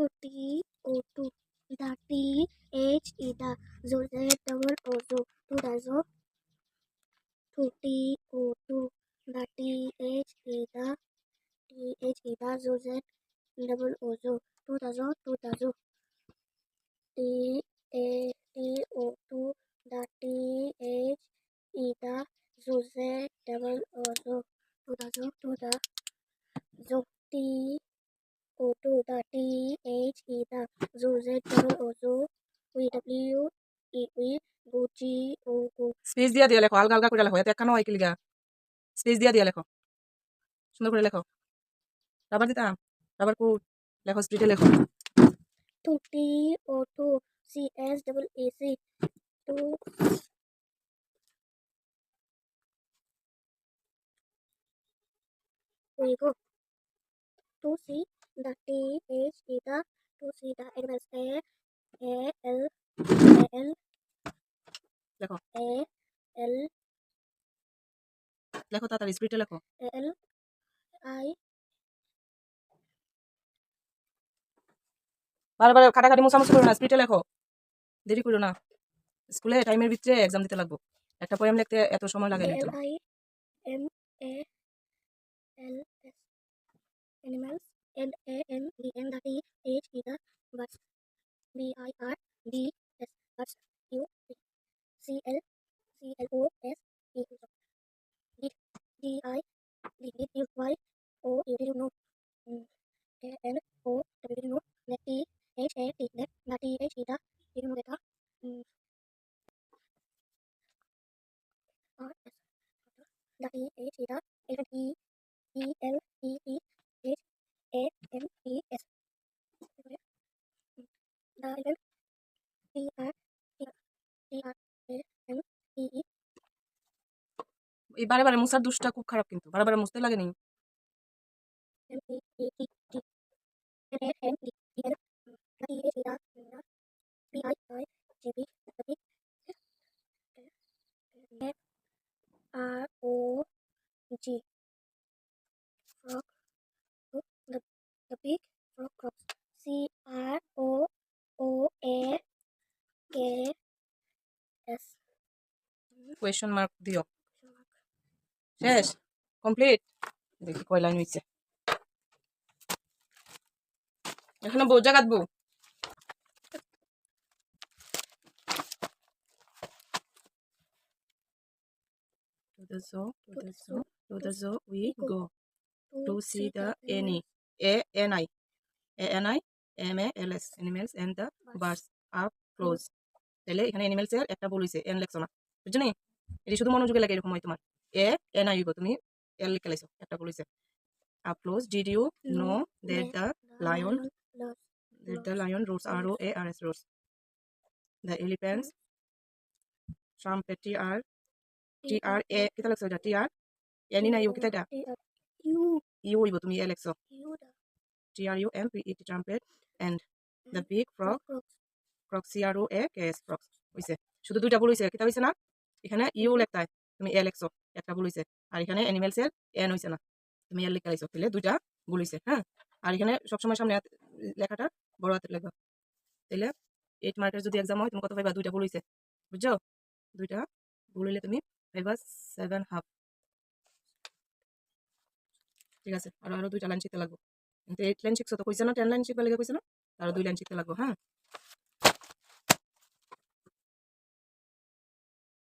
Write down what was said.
E to the zo. To T O two. The T H E the T H E the zo Z double O zo to the zo to the zo. T A T O two. The O two. The T H E the zo Z double O zo. We W E we go G O go. Space দিয়া দিয়ে লেখো আলগা আলগা করে লেখো এতে একখানো হয় কি লিগা স্পেস দিয়া দিয়ে লেখো সুন্দর করে লেখো রাবার দিতাম রাবার কোড লেখো স্পিডে লেখো Two T O two C S double A C two we go two C the T H E the two C the animals A A L A L লেখো। A L লেখো তাড়াতাড়ি স্পিডে লেখো। A L I বারবার খাটাখাটি মোছামুছি করো না স্পিডে লেখো। দেরি করো না। স্কুলে টাইমের ভিতরে এক্সাম দিতে লাগবো। একটা পোয়েম লিখতে এত সময় লাগে A লিখতে L I M A L S and A N D N the T H E the birds B I R D S birds U V C L C L O S E D D I D D U Y O U D Mm, A N O W D know net T H A T net the T H E the D know that Mm, R S the T H E the elephant E E L E E M E S the elephant T R T R T R A M E E এই বারে বারে মুসার দুষ্টা খুব খারাপ কিন্তু বারে বারে মুছতে লাগে নি M E E T T N A N D E N the T H E the P I I G B the P F R O G frog oh, the big frog crops C R O O A K S question mark দিও শেষ complete দেখি কয় line হয়েছে এখানে বোঝা কাটবো To the zoo, to the zoo, to the zoo we go to see the any N I. A N I M A L S animals and the birds are close তাহলে এখানে animals এর একটা ভুল হয়েছে N লেখছো না। বুঝছ নি? এটি শুধু মনোযোগে লাগে এরকম হয় তোমার। এ এন আই তুমি এল লিখে লাইছো একটা ভুল হয়েছে up close did you know that the loves that the lion roars R O A R S roars. The elephants trumpet T R T R A কিতা লাগছো এটা? T R এনি না ইউ কিতা এটা? You ইউ হইব তুমি এ লেখছো। R U M P E T trumpet and the big frog. Crocs frog C R O A K S frog হইছে শুধু দুইটা ভুল হইছে কিতা হইছে না এখানে ইউ লেখতাই তুমি এ লেখছো একটা ভুল হইছে। আর এখানে অ্যানিমেলস এর এন হইছে না তুমি এল লিখা লাইছো তাহলে দুইটা ভুল হইছে হ্যাঁ? আর এখানে সবসময় সামনে লেখাটা বড় হাতের লেখা। তাহলে এইট মার্কের যদি এক্সাম হয় তুমি কত পাইবা? দুইটা ভুল হইছে বুঝছ? দুইটা ভুল হইলে তুমি পাইবা সেভেন হাফ ঠিক আছে আর আরও দুইটা লাইন শিখতে লাগবো। কিন্তু এইট লাইন শিখছো তো কইছে না টেন লাইন শিখবা লেগে কইছে না আরও দুই লাইন শিখতে লাগবো হ্যাঁ